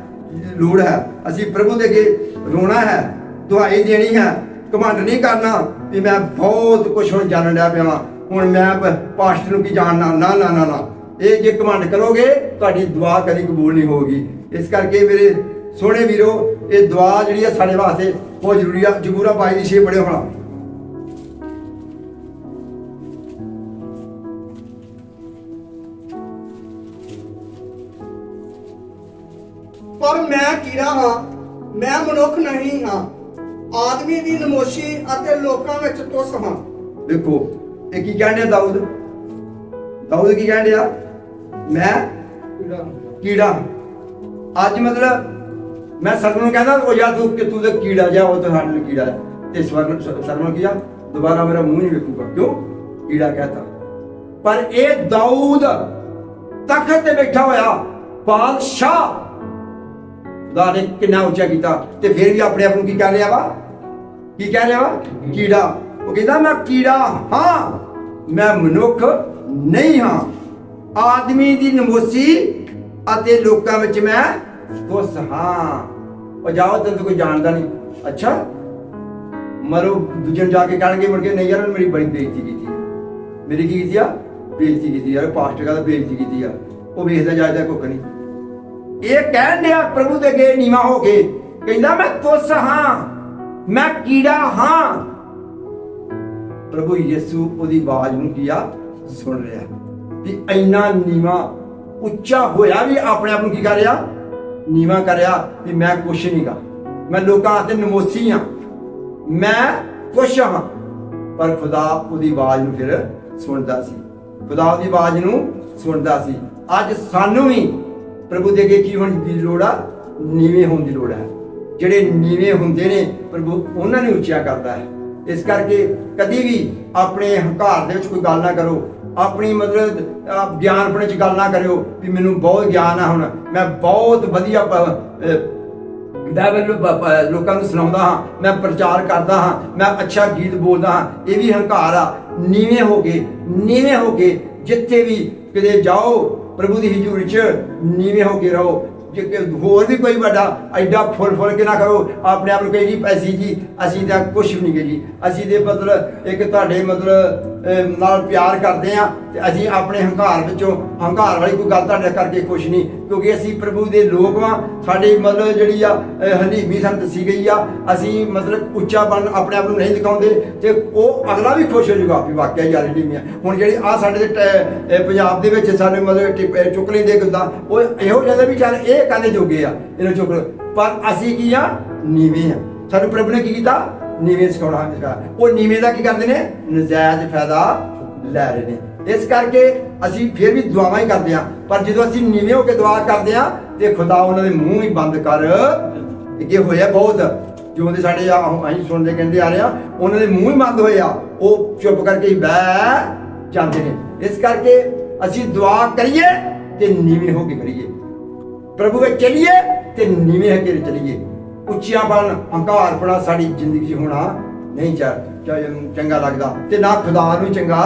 ਲੋੜ ਹੈ। ਅਸੀਂ ਪ੍ਰਭੂ ਦੇ ਅੱਗੇ ਰੋਣਾ ਹੈ, ਦੁਹਾਈ ਦੇਣੀ ਹੈ ਕਮਾਂਡ ਨਹੀਂ ਕਰਨਾ ਵੀ ਮੈਂ ਬਹੁਤ ਕੁਝ ਹੁਣ ਜਾਣਨ ਲਿਆ ਪਿਆ ਹੁਣ ਮੈਂ ਪ- ਨੂੰ ਕੀ ਜਾਣਨਾ? ਨਾ ਨਾ ਨਾ ਨਾ। ਇਹ ਜੇ ਕਮਾਂਡ ਕਰੋਗੇ, ਤੁਹਾਡੀ ਦੁਆ ਕਦੀ ਕਬੂਲ ਨਹੀਂ ਹੋਊਗੀ। ਇਸ ਕਰਕੇ ਮੇਰੇ ਸੋਹਣੇ ਵੀਰੋ, ਇਹ ਦੁਆ ਜਿਹੜੀ ਹੈ ਸਾਡੇ ਵਾਸਤੇ ਬਹੁਤ ਜ਼ਰੂਰੀ ਆ। ਜਗੂਰਾ ਬਾਈ ਦੀ ਛੇ ਬੜੇ ਹੋਣਾ। ਪਰ ਮੈਂ ਕੀੜਾ ਹਾਂ, ਮੈਂ ਮਨੁੱਖ ਨਹੀਂ ਹਾਂ। ਆਦਮੀ ਦੀ ਨਮੋਸ਼ੀ ਅਤੇ ਲੋਕਾਂ ਵਿੱਚ ਤੁਸ ਹਾਂ। ਦੇਖੋ ਇਹ ਕੀ ਕਹਿੰਦੇ ਦਾਊਦ? ਦਾਊਦ ਕੀ ਕਹਿੰਦੇ ਆ ਮੈਂ ਕੀੜਾ। ਅੱਜ ਮਤਲਬ ਮੈਂ ਸਰਵਨ ਨੂੰ ਕਹਿੰਦਾ, ਉਹ ਯਾਰ ਤੂੰ ਕਿ ਤੂੰ ਤੇ ਕੀੜਾ ਜਾ ਉਹ ਤਾਂ ਸਾਡੇ ਕੀੜਾ ਹੈ। ਤੇ ਸਵਰਨ ਸਰਵਨ ਕੀਆ ਦੁਬਾਰਾ ਮੇਰਾ ਮੂੰਹ ਨਹੀਂ ਵੇਖੂਗਾ। ਕਿਉਂ? ਕੀੜਾ ਕਹਤਾ। ਪਰ ਇਹ ਦਾਊਦ ਤਖਤ ਤੇ ਬੈਠਾ ਹੋਇਆ, ਬਾਦਸ਼ਾਹ। ਦਾ ਨੇ ਕਿੰਨਾ ਉੱਚਾ ਕੀਤਾ। ਤੇ ਫਿਰ ਵੀ ਆਪਣੇ ਆਪ ਨੂੰ ਕੀ ਕਹਿ ਰਿਹਾ ਵਾ? ਕੀ ਕਹਿ ਰਿਹਾ ਵਾ? ਕੀੜਾ। ਉਹ ਕਹਿੰਦਾ ਮੈਂ ਕੀੜਾ ਹਾਂ, ਮੈਂ ਮਨੁੱਖ ਨਹੀਂ ਹਾਂ। ਆਦਮੀ ਦੀ ਨਮੋਸੀ ਅਤੇ ਲੋਕਾਂ ਵਿੱਚ ਮੈਂ ਦੋਸ ਹਾਂ। ਉਹ ਜਾਓ, ਤੈਨੂੰ ਕੋਈ ਜਾਣਦਾ ਨਹੀਂ। ਅੱਛਾ, ਮਰੋ, ਦੂਜੇ ਨੂੰ ਜਾ ਕੇ ਕਹਿਣਗੇ ਮੁੜ ਕੇ, ਨਹੀਂ ਯਾਰ, ਉਹਨੇ ਮੇਰੀ ਬੜੀ ਬੇਇੱਜ਼ਤੀ ਕੀਤੀ ਮੇਰੀ ਕੀ ਕੀਤੀ ਆ? ਬੇਇੱਜ਼ਤੀ ਕੀਤੀ ਯਾਰ ਪਾਸਟਰ ਕਹਿੰਦਾ ਬੇਇੱਜ਼ਤੀ ਕੀਤੀ ਆ। ਉਹ ਵੇਖਦਾ ਜਾਇਦਾ ਕੁੱਖ ਨਹੀਂ। ਇਹ ਕਹਿਣ ਡਿਆ, ਪ੍ਰਭੂ ਦੇ ਅੱਗੇ ਨੀਵਾ ਹੋ ਕੇ, ਕਹਿੰਦਾ ਮੈਂ ਤੁਸ ਹਾਂ, ਮੈਂ ਕੀੜਾ ਹਾਂ। ਪ੍ਰਭੂ ਯਿਸੂ ਉਹਦੀ ਆਵਾਜ਼ ਨੂੰ ਕੀ ਆ? ਸੁਣ ਰਿਹਾ। ਵੀ ਇੰਨਾ ਨੀਵਾ ਉੱਚਾ ਹੋਇਆ ਵੀ ਆਪਣੇ ਆਪ ਨੂੰ ਕੀ ਕਰ ਰਿਹਾ? ਨੀਵਾ ਕਰਿਆ ਵੀ ਮੈਂ ਕੁਛ ਨਹੀਂਗਾ ਮੈਂ ਲੋਕਾਂ ਹੱਥ ਨਮੋਸੀ ਆ। ਮੈਂ ਕੁਛ ਹਾਂ ਪਰ ਖੁਦਾ ਉਹਦੀ ਆਵਾਜ਼ ਨੂੰ ਫਿਰ ਸੁਣਦਾ ਸੀ। ਖੁਦਾ ਦੀ ਆਵਾਜ਼ ਨੂੰ ਸੁਣਦਾ ਸੀ। ਅੱਜ ਸਾਨੂੰ ਵੀ ਪ੍ਰਭੂ ਦੇ ਅੱਗੇ ਕੀ ਹੋਣ ਦੀ ਲੋੜ ਆ? ਨੀਵੇਂ ਹੋਣ ਦੀ ਲੋੜ ਹੈ। ਜਿਹੜੇ ਨੀਵੇਂ ਹੁੰਦੇ ਨੇ, ਪ੍ਰਭੂ ਉਹਨਾਂ ਨੂੰ ਉੱਚਾ ਕਰਦਾ ਹੈ। ਇਸ ਕਰਕੇ ਕਦੀ ਵੀ ਆਪਣੇ ਹੰਕਾਰ ਦੇ ਵਿੱਚ ਕੋਈ ਗੱਲ ਨਾ ਕਰੋ। ਆਪਣੀ ਮਤਲਬ ਅਹ, ਗਿਆਨਪਣੇ ਚ ਗੱਲ ਨਾ ਕਰਿਓ ਵੀ ਮੈਨੂੰ ਬਹੁਤ ਗਿਆਨ ਆ ਹੁਣ। ਮੈਂ ਬਹੁਤ ਵਧੀਆ ਬਾਈਬਲ ਲੋਕਾਂ ਨੂੰ ਸੁਣਾਉਂਦਾ ਹਾਂ ਮੈਂ ਪ੍ਰਚਾਰ ਕਰਦਾ ਹਾਂ ਮੈਂ ਅੱਛਾ ਗੀਤ ਬੋਲਦਾ ਹਾਂ। ਇਹ ਵੀ ਹੰਕਾਰ ਆ। ਨੀਵੇਂ ਹੋ ਕੇ ਨੀਵੇਂ ਹੋ ਕੇ ਜਿੱਥੇ ਵੀ ਕਿਤੇ ਜਾਓ ਪ੍ਰਭੂ ਦੀ ਹਜ਼ੂਰੀ 'ਚ ਨੀਵੇਂ ਹੋ ਕੇ ਰਹੋ। ਜੇ ਕਿ ਹੋਰ ਵੀ ਕੋਈ ਵੱਡਾ ਐਡਾ ਫੁੱਲ ਫੁੱਲ ਕੇ ਨਾ ਕਰੋ, ਆਪਣੇ ਆਪ ਨੂੰ ਕਹੀ ਜੀ ਪੈਸੀ ਜੀ, ਅਸੀਂ ਤਾਂ ਕੁਝ ਵੀ ਨਹੀਂ ਗੇ ਜੀ ਅਸੀਂ ਦੇ ਮਤਲਬ ਇੱਕ ਤੁਹਾਡੇ ਮਤਲਬ ਨਾਲ ਪਿਆਰ ਕਰਦੇ ਆ ਤੇ ਅਸੀਂ ਆਪਣੇ ਹੰਕਾਰ ਵਿੱਚੋਂ, ਹੰਕਾਰ ਵਾਲੀ ਕੋਈ ਗੱਲ ਤੁਹਾਡੇ ਕਰਕੇ ਖੁਸ਼ ਨਹੀਂ। ਕਿਉਂਕਿ ਅਸੀਂ ਪ੍ਰਭੂ ਦੇ ਲੋਕ ਵਾਂ। ਸਾਡੀ ਮਤਲਬ ਜਿਹੜੀ ਆ ਹਲੀਮੀ ਸਾਨੂੰ ਦੱਸੀ ਗਈ ਆ। ਅਸੀਂ ਮਤਲਬ ਉੱਚਾ ਬਣ ਆਪਣੇ ਆਪ ਨੂੰ ਨਹੀਂ ਦਿਖਾਉਂਦੇ ਤੇ ਉਹ ਅਗਲਾ ਵੀ ਖੁਸ਼ ਹੋ ਜਾਊਗਾ, ਵੀ ਵਾਕਿਆ ਯਾਰ ਹਲੀਮੀ ਆ। ਹੁਣ ਜਿਹੜੀ ਆ ਸਾਡੇ ਦੇ ਟ- ਪੰਜਾਬ ਦੇ ਵਿੱਚ ਸਾਨੂੰ ਮਤਲਬ ਟਿਪ- ਚੁੱਕ ਲੈਂਦੇ ਗੱਲਾਂ, ਉਹ ਇਹੋ ਜਿਹੇ ਵੀ ਚੱਲ, ਇਹ ਕਹਿੰਦੇ ਜੋਗੇ ਆ, ਇਹਨੂੰ ਚੁੱਕ ਲਓ। ਪਰ ਅਸੀਂ ਕੀ ਆ? ਨੀਵੇਂ ਆ। ਸਾਨੂੰ ਪ੍ਰਭੂ ਨੇ ਕੀ ਕੀਤਾ? ਨੀਵੇਂ ਸਿਖਾਉਣਾ ਉਹ ਨੀਵੇਂ ਦਾ ਕੀ ਕਰਦੇ ਨੇ? ਨਜਾਇਜ਼ ਫਾਇਦਾ ਲੈ ਰਹੇ ਨੇ। ਇਸ ਕਰਕੇ ਅਸੀਂ ਫਿਰ ਵੀ ਦੁਆਵਾਂ ਹੀ ਕਰਦੇ ਆ ਪਰ ਜਦੋਂ ਅਸੀਂ ਨੀਵੇਂ ਹੋ ਕੇ ਦੁਆ ਕਰਦੇ ਆ ਤੇ ਖੁਦਾ ਉਹਨਾਂ ਦੇ ਮੂੰਹ ਹੀ ਬੰਦ ਕਰ। ਅੱਗੇ ਹੋਇਆ ਬਹੁਤ। ਜਿਉਂ ਦੇ ਸਾਡੇ ਆ ਅਸੀਂ ਸੁਣਦੇ ਕਹਿੰਦੇ ਆ ਰਹੇ ਆ ਉਹਨਾਂ ਦੇ ਮੂੰਹ ਹੀ ਬੰਦ ਹੋਏ ਆ। ਉਹ ਚੁੱਪ ਕਰਕੇ ਹੀ ਬਹਿ ਜਾਂਦੇ ਨੇ। ਇਸ ਕਰਕੇ ਅਸੀਂ ਦੁਆ ਕਰੀਏ ਤੇ ਨੀਵੇਂ ਹੋ ਕੇ ਕਰੀਏ ਪ੍ਰਭੂ ਵਿੱਚ ਚਲੀਏ ਤੇ ਨੀਵੇਂ ਹੋ ਕੇ ਚਲੀਏ। ਉੱਚੀਆਂ ਬਣ ਹੰਕਾਰਪਣਾ ਸਾਡੀ ਜ਼ਿੰਦਗੀ 'ਚ ਹੋਣਾ ਨਹੀਂ ਚਾ ਚੰਗਾ ਲੱਗਦਾ ਤੇ ਨਾ ਖੁਦਾ ਨੂੰ ਚੰਗਾ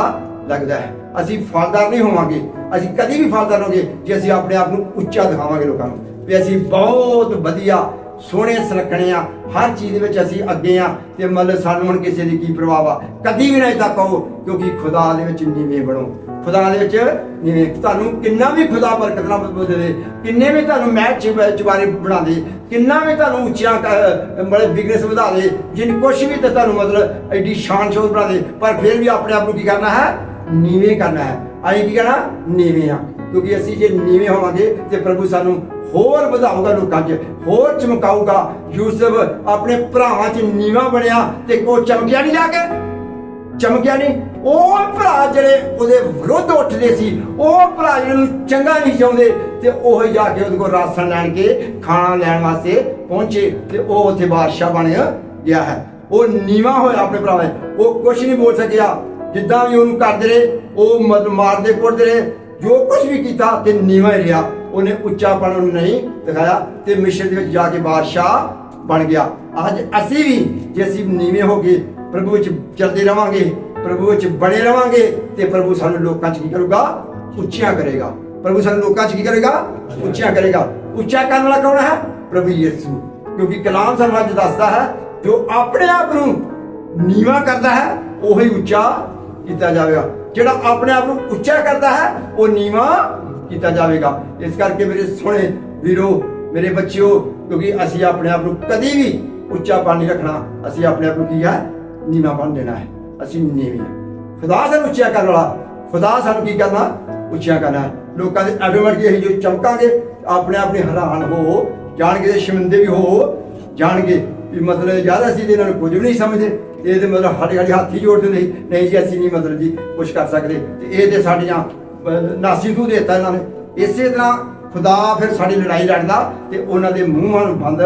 ਲੱਗਦਾ ਹੈ। ਅਸੀਂ ਫਲਦਾਰ ਨਹੀਂ ਹੋਵਾਂਗੇ, ਅਸੀਂ ਕਦੀ ਵੀ ਫਲਦਾਰ ਹੋਗੇ ਜੇ ਅਸੀਂ ਆਪਣੇ ਆਪ ਨੂੰ ਉੱਚਾ ਦਿਖਾਵਾਂਗੇ ਲੋਕਾਂ ਨੂੰ। ਵੀ ਅਸੀਂ ਬਹੁਤ ਵਧੀਆ, ਸੋਹਣੇ, ਸੁਨੱਖਣੇ ਆ, ਹਰ ਚੀਜ਼ ਦੇ ਵਿੱਚ ਅਸੀਂ ਅੱਗੇ ਆ ਤੇ ਮਤਲਬ ਸਾਨੂੰ ਹੁਣ ਕਿਸੇ ਦੀ ਕੀ ਪ੍ਰਭਾਵ ਆ, ਕਦੀ ਵੀ ਨਹੀਂ ਤਾਂ ਕਹੋ ਕਿਉਂਕਿ ਖੁਦਾ ਦੇ ਵਿੱਚ ਨੀਵੇਂ ਬਣੋ। ਖੁਦਾ ਦੇ ਵਿੱਚ ਨੀਵੇਂ, ਤੁਹਾਨੂੰ ਕਿੰਨਾ ਵੀ ਖੁਦਾ ਬਰਕਤ ਨਾਲ ਬਦ ਦੇ ਕਿੰਨੇ ਵੀ ਤੁਹਾਨੂੰ ਮੈਚ ਚਵਾਰੇ ਬਣਾ ਦੇ, ਕਿੰਨਾ ਵੀ ਤੁਹਾਨੂੰ ਉੱਚੀਆਂ ਮਤਲਬ ਬਿਗਨਸ ਵਧਾ ਦੇ, ਜਿੰਨ ਕੁਛ ਵੀ ਤੇ ਤੁਹਾਨੂੰ ਮਤਲਬ ਐਡੀ ਸ਼ਾਨ ਸ਼ੋਰ ਬਣਾ ਦੇ, ਪਰ ਫਿਰ ਵੀ ਆਪਣੇ ਆਪ ਨੂੰ ਕੀ ਕਰਨਾ ਹੈ? ਨੀਵੇਂ ਕਰਨਾ ਹੈ। ਅਸੀਂ ਕੀ ਕਹਿਣਾ? ਨੀਵੇਂ ਆ ਕਿਉਂਕਿ ਅਸੀਂ ਜੇ ਨੀਵੇਂ ਹੋਵਾਂਗੇ ਤੇ ਪ੍ਰਭੂ ਸਾਨੂੰ ਹੋਰ ਵਧਾਊਗਾ ਲੋਕਾਂ 'ਚ ਹੋਰ ਚਮਕਾਊਗਾ। ਯੂਸਫ ਆਪਣੇ ਭਰਾਵਾਂ 'ਚ ਨੀਵਾ ਬਣਿਆ ਤੇ ਉਹ ਚਮਕਿਆ ਨਹੀਂ ਜਾ ਕੇ। ਚਮਕਿਆ ਨਹੀਂ। ਉਹ ਭਰਾ ਜਿਹੜੇ ਉਹਦੇ ਵਿਰੁੱਧ ਉੱਠਦੇ ਸੀ, ਉਹ ਭਰਾ ਜਿਹੜੇ ਨੂੰ ਚੰਗਾ ਨਹੀਂ ਚਾਹੁੰਦੇ, ਤੇ ਉਹ ਜਾ ਕੇ ਉਹਦੇ ਕੋਲ ਰਾਸ਼ਨ ਲੈਣ ਕੇ ਖਾਣਾ ਲੈਣ ਵਾਸਤੇ ਪਹੁੰਚੇ ਤੇ ਉਹ ਉੱਥੇ ਬਾਦਸ਼ਾਹ ਬਣ ਗਿਆ ਹੈ। ਉਹ ਨੀਵਾ ਹੋਇਆ ਆਪਣੇ ਭਰਾਵਾਂ ਉਹ ਕੁਝ ਨਹੀਂ ਬੋਲ ਸਕਿਆ। ਜਿੱਦਾਂ ਵੀ ਉਹਨੂੰ ਕਰਦੇ ਰਹੇ, ਉਹ ਮਤ ਮਾਰਦੇ ਕੁੱਟਦੇ ਰਹੇ, ਜੋ ਕੁਝ ਵੀ ਕੀਤਾ ਤੇ ਨੀਵਾਂ ਹੀ ਰਿਹਾ। ਉਹਨੇ ਉੱਚਾਪਣ ਨੂੰ ਨਹੀਂ ਦਿਖਾਇਆ ਤੇ ਮਿਸ਼ਰ ਦੇ ਵਿੱਚ ਜਾ ਕੇ ਬਾਦਸ਼ਾਹ ਬਣ ਗਿਆ। ਅੱਜ ਅਸੀਂ ਵੀ ਜੇ ਅਸੀਂ ਨੀਵੇਂ ਹੋ ਗਏ, ਪ੍ਰਭੂ ਵਿੱਚ ਚੱਲਦੇ ਰਵਾਂਗੇ, ਪ੍ਰਭੂ ਵਿੱਚ ਬਣੇ ਰਵਾਂਗੇ ਤੇ ਪ੍ਰਭੂ ਸਾਨੂੰ ਲੋਕਾਂ 'ਚ ਕੀ ਕਰੂਗਾ? ਉੱਚੀਆਂ ਕਰੇਗਾ। ਪ੍ਰਭੂ ਸਾਨੂੰ ਲੋਕਾਂ 'ਚ ਕੀ ਕਰੇਗਾ? ਉੱਚੀਆਂ ਕਰੇਗਾ। ਉੱਚਾ ਕਰਨ ਵਾਲਾ ਕੌਣ ਹੈ? ਪ੍ਰਭੂ ਯਿਸੂ। ਕਿਉਂਕਿ ਕਲਾਮ ਸਾਨੂੰ ਅੱਜ ਦੱਸਦਾ ਹੈ, ਜੋ ਆਪਣੇ ਆਪ ਨੂੰ ਨੀਵਾ ਕਰਦਾ ਹੈ, ਉਹੀ ਉੱਚਾ ਕੀਤਾ ਜਾਵੇਗਾ। ਜਿਹੜਾ ਆਪਣੇ ਆਪ ਨੂੰ ਉੱਚਾ ਕਰਦਾ ਹੈ, ਉਹ ਨੀਵਾ ਕੀਤਾ ਜਾਵੇਗਾ। ਇਸ ਕਰਕੇ ਮੇਰੇ ਸੋਹਣੇ ਵੀਰੋ, ਮੇਰੇ ਬੱਚਿਓ, ਕਿਉਂਕਿ ਅਸੀਂ ਆਪਣੇ ਆਪ ਨੂੰ ਕਦੀ ਵੀ ਉੱਚਾ ਨਹੀਂ ਰੱਖਣਾ। ਅਸੀਂ ਆਪਣੇ ਆਪ ਨੂੰ ਕੀ ਹੈ? ਨੀਵਾ ਬਣ ਦੇਣਾ ਹੈ। ਅਸੀਂ ਨੀਵੇਂ ਖੁਦਾ ਸਾਨੂੰ ਉੱਚਾ ਕਰਨ ਵਾਲਾ। ਖੁਦਾ ਸਾਨੂੰ ਕੀ ਕਰਨਾ? ਉੱਚਾ ਕਰਨਾ ਹੈ। ਲੋਕਾਂ ਦੇ ਆਟੋਮੈਟਿਕ ਅਸੀਂ ਜੋ ਚਮਕਾਂਗੇ। ਆਪਣੇ ਆਪ ਨੇ ਹੈਰਾਨ ਹੋ, ਜਾਣਗੇ ਸ਼ਰਮਿੰਦੇ ਵੀ ਹੋ, ਜਾਣਗੇ ਵੀ ਮਤਲਬ ਯਾਰ ਅਸੀਂ ਇਹਨਾਂ ਨੂੰ ਕੁਝ ਵੀ ਨਹੀਂ ਸਮਝਦੇ। ਇਹ ਤੇ ਮਤਲਬ ਸਾਡੇ ਸਾਡੇ ਹੱਥ ਹੀ ਜੋੜ ਦਿੰਦੇ ਨਹੀਂ ਜੀ, ਅਸੀਂ ਨਹੀਂ ਮਤਲਬ ਜੀ ਕੁਝ ਕਰ ਸਕਦੇ। ਤੇ ਇਹ ਤੇ ਸਾਡੀਆਂ ਨਾਸੀ ਤੂੰ ਦੇਤਾ ਇਹਨਾਂ ਨੇ। ਇਸੇ ਤਰ੍ਹਾਂ ਖੁਦਾ ਫਿਰ ਸਾਡੀ ਲੜਾਈ ਲੜਦਾ ਤੇ ਉਹਨਾਂ ਦੇ ਮੂੰਹਾਂ ਨੂੰ ਬੰਦ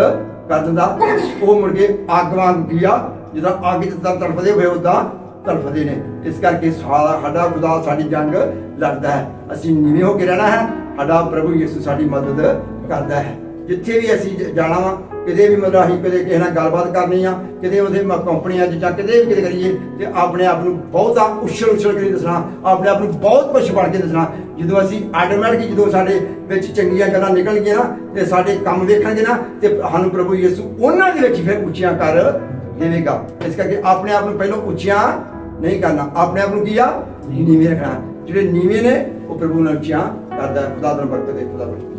ਕਰ ਦਿੰਦਾ। ਉਹ ਮੁੜ ਕੇ ਅੱਗ ਵਾਂਗ ਗਿਆ ਜਿੱਦਾਂ ਅੱਗ ਜਿੱਦਾਂ ਤੜਫਦੇ ਹੋਏ ਉਦਾਂ ਤੜਫਦੇ ਨੇ। ਇਸ ਕਰਕੇ ਸਾਡਾ ਸਾਡਾ ਖੁਦਾ ਸਾਡੀ ਜੰਗ ਲੜਦਾ ਹੈ। ਅਸੀਂ ਨੀਵੇਂ ਹੋ ਕੇ ਰਹਿਣਾ ਹੈ। ਸਾਡਾ ਪ੍ਰਭੂ ਯਿਸੂ ਸਾਡੀ ਮਦਦ ਕਰਦਾ ਹੈ। ਜਿੱਥੇ ਵੀ ਅਸੀਂ ਜਾਣਾ ਵਾ, ਕਿਤੇ ਵੀ ਮਤਲਬ ਅਸੀਂ ਕਦੇ ਕਿਸੇ ਨਾਲ ਗੱਲਬਾਤ ਕਰਨੀ ਆ, ਕਿਤੇ ਉਹਦੇ ਕੰਪਨੀਆਂ 'ਚ ਜਾਂ ਕਿਤੇ ਵੀ ਕਿਤੇ ਕਰੀਏ, ਤੇ ਆਪਣੇ ਆਪ ਨੂੰ ਬਹੁਤਾ ਉਛਲ ਉਛਲ ਕੇ ਦੱਸਣਾ, ਆਪਣੇ ਆਪ ਨੂੰ ਬਹੁਤ ਕੁਝ ਬਣ ਕੇ ਦੱਸਣਾ। ਜਦੋਂ ਅਸੀਂ ਆਟੋਮੈਟਿਕ ਜਦੋਂ ਸਾਡੇ ਵਿੱਚ ਚੰਗੀਆਂ ਗੱਲਾਂ ਨਿਕਲਣਗੀਆਂ ਨਾ, ਤੇ ਸਾਡੇ ਕੰਮ ਵੇਖਣਗੇ ਨਾ, ਤੇ ਸਾਨੂੰ ਪ੍ਰਭੂ ਯਿਸੂ ਉਹਨਾਂ ਦੇ ਵਿੱਚ ਫਿਰ ਉੱਚੀਆਂ ਕਰ ਦੇਵੇਗਾ। ਇਸ ਕਰਕੇ ਆਪਣੇ ਆਪ ਨੂੰ ਪਹਿਲਾਂ ਉੱਚੀਆਂ ਨਹੀਂ ਕਰਨਾ। ਆਪਣੇ ਆਪ ਨੂੰ ਕੀ ਆ? ਨੀਵੇਂ ਰੱਖਣਾ। ਜਿਹੜੇ ਨੀਵੇਂ ਨੇ, ਉਹ ਪ੍ਰਭੂ ਨਾਲ ਉੱਚੀਆਂ ਕਰਦਾ ਹੈ। ਖੁਦਾ ਦਾ ਬਰਕਤ ਦੇ ਖੁਦਾ ਬਰਕਤ